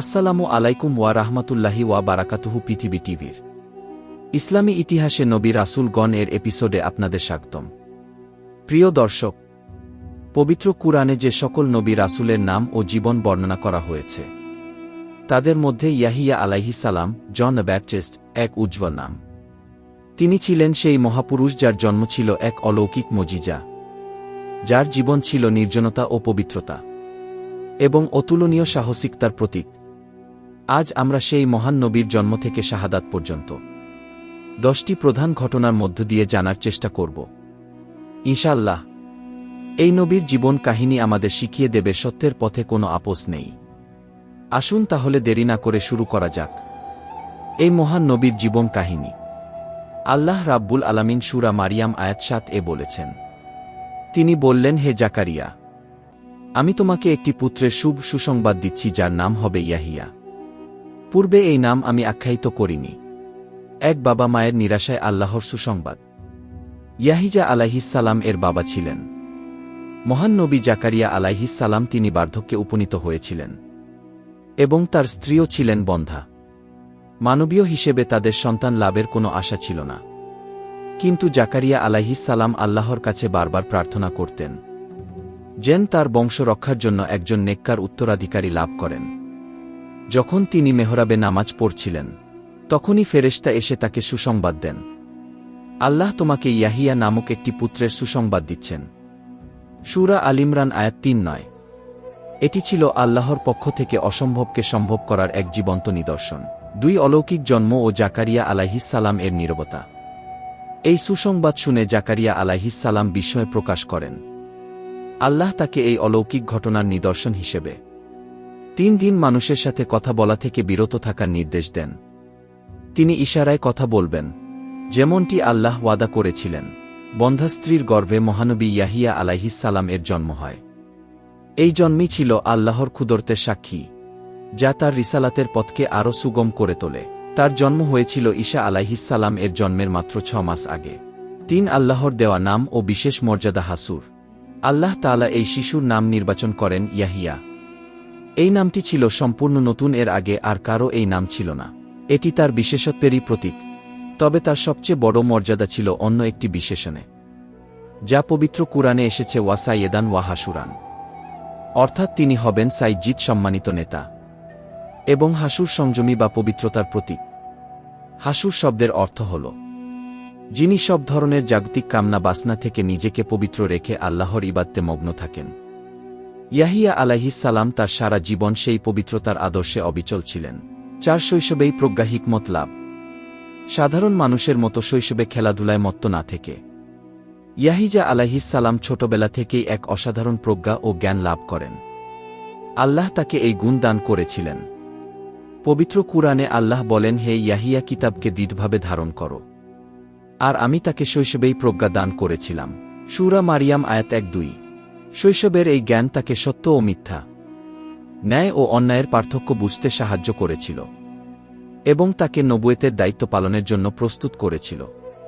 আসসালামু আলাইকুম ওয়া রাহমাতুল্লাহি ওয়া বারাকাতুহু পৃথিবী টিভির। ইসলামী ইতিহাসে নবী রাসূলগণ এর এপিসোডে আপনাদের স্বাগতম। প্রিয় দর্শক, পবিত্র কুরআনে যে সকল নবী রাসুলের নাম ও জীবন বর্ণনা করা হয়েছে, তাদের মধ্যে ইয়াহিয়া আলাইহি সালাম, জন ব্যাপটিস্ট, এক উজ্জ্বল নাম। তিনি ছিলেন সেই মহাপুরুষ যার জন্ম ছিল এক অলৌকিক মজিজা, যার জীবন ছিল নির্জনতা ও পবিত্রতা, এবং অতুলনীয় সাহসিকতার প্রতীক। আজ আমরা সেই মহান নবীর জন্ম থেকে শাহাদাত পর্যন্ত। দশটি প্রধান ঘটনার মধ্য দিয়ে জানার চেষ্টা করব। ইনশাল্লাহ এই নবীর জীবন কাহিনী আমাদের শিখিয়ে দেবে সত্যের পথে কোনো আপোষ নেই। আসুন তাহলে দেরি না করে শুরু করা যাক। এই মহান নবীর জীবন কাহিনী। আল্লাহ রাব্বুল আলামিন সুরা মারিয়াম আয়াত সাত এ বলেছেন, তিনি বললেন, হে জাকারিয়া, আমি তোমাকে একটি পুত্রের শুভ সুসংবাদ দিচ্ছি যার নাম হবে ইয়াহিয়া। পূর্বে এই নাম আমি আখ্যায়িত করিনি। এক বাবা মায়ের নিরাশায় আল্লাহর সুসংবাদ। ইয়াহিজা আলাইহিসালাম এর বাবা ছিলেন। মহান নবী জাকারিয়া আলাইহিসালাম তিনি বার্ধক্যে উপনীত হয়েছিলেন। এবং তার স্ত্রীও ছিলেন বন্ধা। মানবীয় হিসেবে তাদের সন্তান লাভের কোনো আশা ছিল না। কিন্তু জাকারিয়া আলাইহিসালাম আল্লাহর কাছে বারবার প্রার্থনা করতেন। যেন তার বংশ রক্ষার জন্য একজন নেককার উত্তরাধিকারী লাভ করেন। যখন তিনি মেহরাবে নামাজ পড়ছিলেন, তখনই ফেরেশতা এসে তাকে সুসংবাদ দেন। আল্লাহ তোমাকে ইয়াহিয়া নামক একটি পুত্রের সুসংবাদ দিচ্ছেন। সুরা আলিমরান আয়াত তিন নয়। এটি ছিল আল্লাহর পক্ষ থেকে অসম্ভবকে সম্ভব করার এক জীবন্ত নিদর্শন। দুই অলৌকিক জন্ম ও জাকারিয়া আলাইহিসালাম এর নীরবতা। এই সুসংবাদ শুনে জাকারিয়া আলাইহিসালাম বিস্ময় প্রকাশ করেন। আল্লাহ তাকে এই অলৌকিক ঘটনার নিদর্শন হিসেবে তিন দিন মানুষের সাথে কথা বলা থেকে বিরত থাকার নির্দেশ দেন। তিনি ইশারায় কথা বলবেন, যেমনটি আল্লাহ ওয়াদা করেছিলেন বন্ধা স্ত্রীর গর্ভে মহানবী ইয়াহিয়া আলাইহিসালাম এর জন্ম হয়। এই জন্মই ছিল আল্লাহর ক্ষুদর্তের সাক্ষী, যা তার রিসালাতের পথকে আরও সুগম করে তোলে। তার জন্ম হয়েছিল ঈশা আলাইহিসালাম এর জন্মের মাত্র ছ মাস আগে। তিন আল্লাহর দেওয়া নাম ও বিশেষ মর্যাদা হাসুর। আল্লাহ তালা এই শিশুর নাম নির্বাচন করেন ইয়াহিয়া। এই নামটি ছিল সম্পূর্ণ নতুন, এর আগে আর কারও এই নাম ছিল না। এটি তার বিশেষত্বেরই প্রতীক, তবে তার সবচেয়ে বড় মর্যাদা ছিল অন্য একটি বিশেষণে, যা পবিত্র কুরআনে এসেছে, ওয়াসাইয়েদান ওয়াহাসুরান। অর্থাৎ তিনি হবেন সাইজিৎ সম্মানিত নেতা, এবং হাসুর সংযমী বা পবিত্রতার প্রতীক। হাসুর শব্দের অর্থ হল, যিনি সব ধরনের জাগতিক কামনা বাসনা থেকে নিজেকে পবিত্র রেখে আল্লাহর ইবাদতে মগ্ন থাকেন। ইয়াহিয়া আলাহিসাল্লাম তার সারা জীবন সেই পবিত্রতার আদর্শে অবিচল ছিলেন। চার শৈশবেই প্রজ্ঞা হিকমত লাভ। সাধারণ মানুষের মতো শৈশবে খেলাধুলায় মত্ত না থেকে। ইয়াহিজা আলাহিসাল্লাম ছোটবেলা থেকেই এক অসাধারণ প্রজ্ঞা ও জ্ঞান লাভ করেন। আল্লাহ তাকে এই গুণ দান করেছিলেন। পবিত্র কুরআনে আল্লাহ বলেন, হে ইয়াহিয়া, কিতাবকে দৃঢ়ভাবে ধারণ করো। আর আমি তাকে শৈশবেই প্রজ্ঞা দান করেছিলাম। সুরা মারিয়াম আয়াত এক দুই। শৈশবের এই জ্ঞান তাকে সত্য ও মিথ্যা, ন্যায় ও অন্যায়ের পার্থক্য বুঝতে সাহায্য করেছিল এবং তাকে নবুয়েতের দায়িত্ব পালনের জন্য প্রস্তুত করেছিল।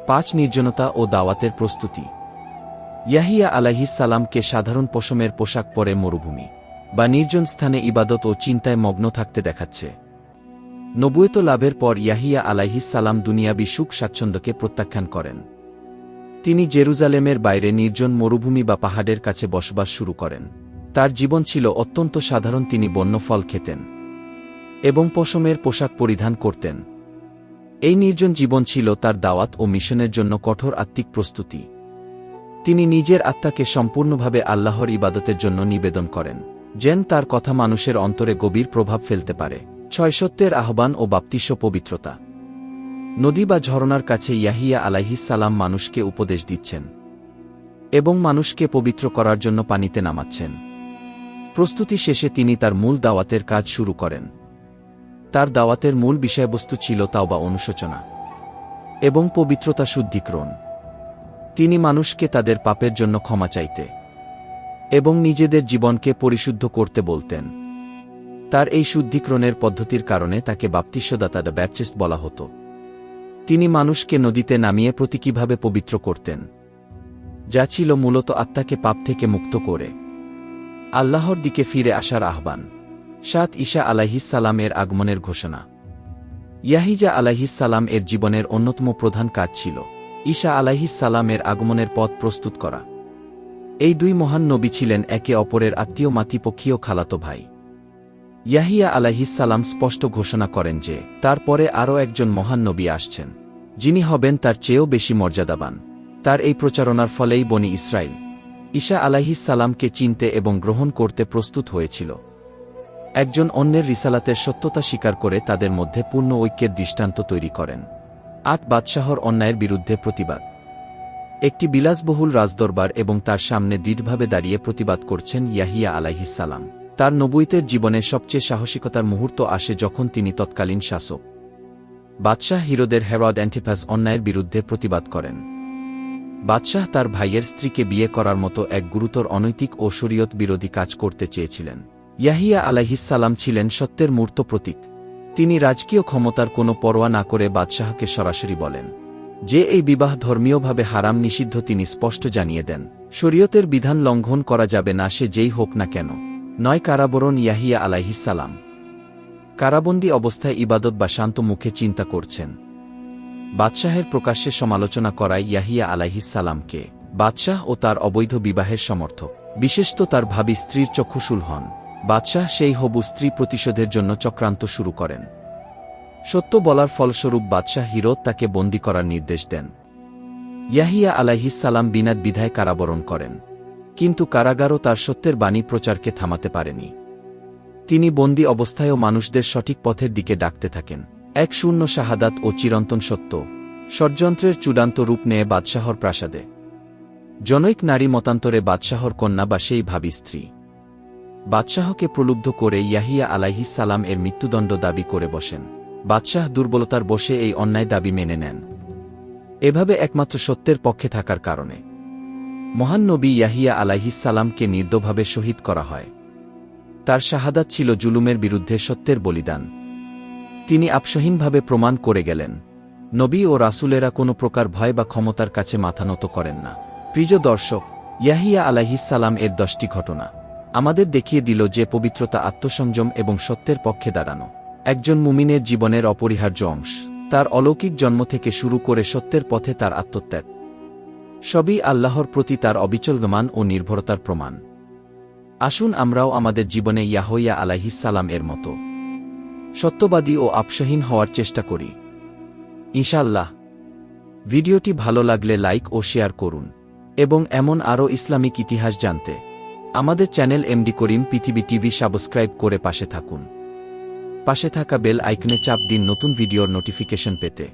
পাঁচ নির্জনতা ও দাওয়াতের প্রস্তুতি। ইয়াহিয়া সালামকে সাধারণ পশমের পোশাক পরে মরুভূমি বা নির্জন স্থানে ইবাদত ও চিন্তায় মগ্ন থাকতে দেখাচ্ছে। নবুয়েত লাভের পর ইয়াহিয়া সালাম দুনিয়াবি সুখ স্বাচ্ছন্দ্যকে প্রত্যাখ্যান করেন। তিনি জেরুজালেমের বাইরে নির্জন মরুভূমি বা পাহাড়ের কাছে বসবাস শুরু করেন। তার জীবন ছিল অত্যন্ত সাধারণ, তিনি বন্য ফল খেতেন এবং পশমের পোশাক পরিধান করতেন। এই নির্জন জীবন ছিল তার দাওয়াত ও মিশনের জন্য কঠোর আত্মিক প্রস্তুতি। তিনি নিজের আত্মাকে সম্পূর্ণভাবে আল্লাহর ইবাদতের জন্য নিবেদন করেন, যেন তার কথা মানুষের অন্তরে গভীর প্রভাব ফেলতে পারে। ছয় সত্যের আহ্বান ও বাপ্তিস্য পবিত্রতা। নদী বা ঝরনার কাছে ইয়াহিয়া আলাইহিসালাম মানুষকে উপদেশ দিচ্ছেন এবং মানুষকে পবিত্র করার জন্য পানিতে নামাচ্ছেন। প্রস্তুতি শেষে তিনি তার মূল দাওয়াতের কাজ শুরু করেন। তার দাওয়াতের মূল বিষয়বস্তু ছিল তাওবা অনুশোচনা এবং পবিত্রতা শুদ্ধিকরণ। তিনি মানুষকে তাদের পাপের জন্য ক্ষমা চাইতে এবং নিজেদের জীবনকে পরিশুদ্ধ করতে বলতেন। তার এই শুদ্ধিকরণের পদ্ধতির কারণে তাকে বাপ্তিস্যদাতা দ্য ব্যাপটিস্ট বলা হতো। তিনি মানুষকে নদীতে নামিয়ে প্রতীকীভাবে পবিত্র করতেন। যা ছিল মূলত আত্মাকে পাপ থেকে মুক্ত করে। আল্লাহর দিকে ফিরে আসার আহ্বান। সাত ঈশা এর আগমনের ঘোষণা। ইয়াহিজা আলাহিসাল্লাম এর জীবনের অন্যতম প্রধান কাজ ছিল। ঈশা এর আগমনের পথ প্রস্তুত করা। এই দুই মহান নবী ছিলেন একে অপরের আত্মীয়, মাতিপক্ষীয়, খালাতো ভাই। ইয়াহিয়া আলাহিসাল্লাম স্পষ্ট ঘোষণা করেন যে, তারপরে আরও একজন মহান নবী আসছেন, যিনি হবেন তার চেয়েও বেশি মর্যাদাবান। তার এই প্রচারণার ফলেই বনি ইসরায়েল ঈশা আলাহিসাল্লামকে চিনতে এবং গ্রহণ করতে প্রস্তুত হয়েছিল। একজন অন্যের রিসালাতের সত্যতা স্বীকার করে তাদের মধ্যে পূর্ণ ঐক্যের দৃষ্টান্ত তৈরি করেন। আট বাদশাহর অন্যায়ের বিরুদ্ধে প্রতিবাদ। একটি বিলাসবহুল রাজদরবার এবং তার সামনে দৃঢ়ভাবে দাঁড়িয়ে প্রতিবাদ করছেন ইয়াহিয়া আলাইহিসাল্লাম তার নবুইতের জীবনে সবচেয়ে সাহসিকতার মুহূর্ত আসে যখন তিনি তৎকালীন শাসক। বাদশাহ হিরোদের হেরদ অ্যান্টিফাস অন্যায়ের বিরুদ্ধে প্রতিবাদ করেন। বাদশাহ তার ভাইয়ের স্ত্রীকে বিয়ে করার মতো এক গুরুতর অনৈতিক ও শরীয়ত বিরোধী কাজ করতে চেয়েছিলেন। ইয়াহিয়া আলাইহিসাল্লাম ছিলেন সত্যের মূর্ত প্রতীক। তিনি রাজকীয় ক্ষমতার কোনো পরোয়া না করে বাদশাহকে সরাসরি বলেন। যে এই বিবাহ ধর্মীয়ভাবে হারাম নিষিদ্ধ তিনি স্পষ্ট জানিয়ে দেন। শরীয়তের বিধান লঙ্ঘন করা যাবে না সে যেই হোক না কেন। নয় কারাবরণ ইয়াহিয়া আলাইহিসালাম কারাবন্দী অবস্থায় ইবাদত বা শান্ত মুখে চিন্তা করছেন। বাদশাহের প্রকাশ্যে সমালোচনা করায় ইয়াহিয়া আলাইহিসাল্লামকে বাদশাহ ও তার অবৈধ বিবাহের সমর্থক। বিশেষত তার ভাবি স্ত্রীর চক্ষুশুল হন। বাদশাহ সেই হবু স্ত্রী প্রতিশোধের জন্য চক্রান্ত শুরু করেন। সত্য বলার ফলস্বরূপ বাদশাহ হিরত তাকে বন্দী করার নির্দেশ দেন। ইয়াহিয়া আলাইহিসাল্লাম বিনাদ বিধায় কারাবরণ করেন। কিন্তু কারাগারও তার সত্যের বাণী প্রচারকে থামাতে পারেনি। তিনি বন্দী অবস্থায়ও মানুষদের সঠিক পথের দিকে ডাকতে থাকেন। এক শূন্য শাহাদাত ও চিরন্তন সত্য, ষড়যন্ত্রের চূড়ান্ত রূপ নেয় বাদশাহর প্রাসাদে। জনৈক নারী মতান্তরে বাদশাহর কন্যা বা সেই ভাবি স্ত্রী। বাদশাহকে প্রলুব্ধ করে ইয়াহিয়া আলাইহিসাল্লাম এর মৃত্যুদণ্ড দাবি করে বসেন। বাদশাহ দুর্বলতার বসে এই অন্যায় দাবি মেনে নেন। এভাবে একমাত্র সত্যের পক্ষে থাকার কারণে। মহান নবী ইয়াহিয়া আলাইহিসাল্লামকে নির্দভাবে শহীদ করা হয়। তার শাহাদাত ছিল জুলুমের বিরুদ্ধে সত্যের বলিদান। তিনি আপসহীনভাবে প্রমাণ করে গেলেন, নবী ও রাসুলেরা কোনো প্রকার ভয় বা ক্ষমতার কাছে মাথা নত করেন না। প্রিয় দর্শক, ইয়াহিয়া আলাইহিসাল্লাম এর দশটি ঘটনা আমাদের দেখিয়ে দিল যে পবিত্রতা আত্মসংযম এবং সত্যের পক্ষে দাঁড়ানো একজন মুমিনের জীবনের অপরিহার্য অংশ। তার অলৌকিক জন্ম থেকে শুরু করে সত্যের পথে তার আত্মত্যাগ। সবই আল্লাহর প্রতি তার অবিচল গমান ও নির্ভরতার প্রমাণ। আসুন আমরাও আমাদের জীবনে ইয়াহইয়া আলাইহিসাল্লাম এর মতো সত্যবাদী ও আপসহীন হওয়ার চেষ্টা করি। ইনশাল্লাহ ভিডিওটি ভালো লাগলে লাইক ও শেয়ার করুন এবং এমন আরও ইসলামিক ইতিহাস জানতে আমাদের চ্যানেল এমডি করিম পৃথিবী টিভি সাবস্ক্রাইব করে পাশে থাকুন। পাশে থাকা বেল আইকনে চাপ দিন নতুন ভিডিওর নোটিফিকেশন পেতে।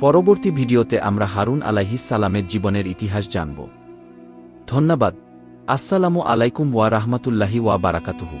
পরবর্তী ভিডিওতে আমরা হারুন সালামের জীবনের ইতিহাস জানব। ধন্যবাদ। আসসালামু আলাইকুম ওয়া রাহমাতুল্লাহি ওয়া বারাকাতুহু।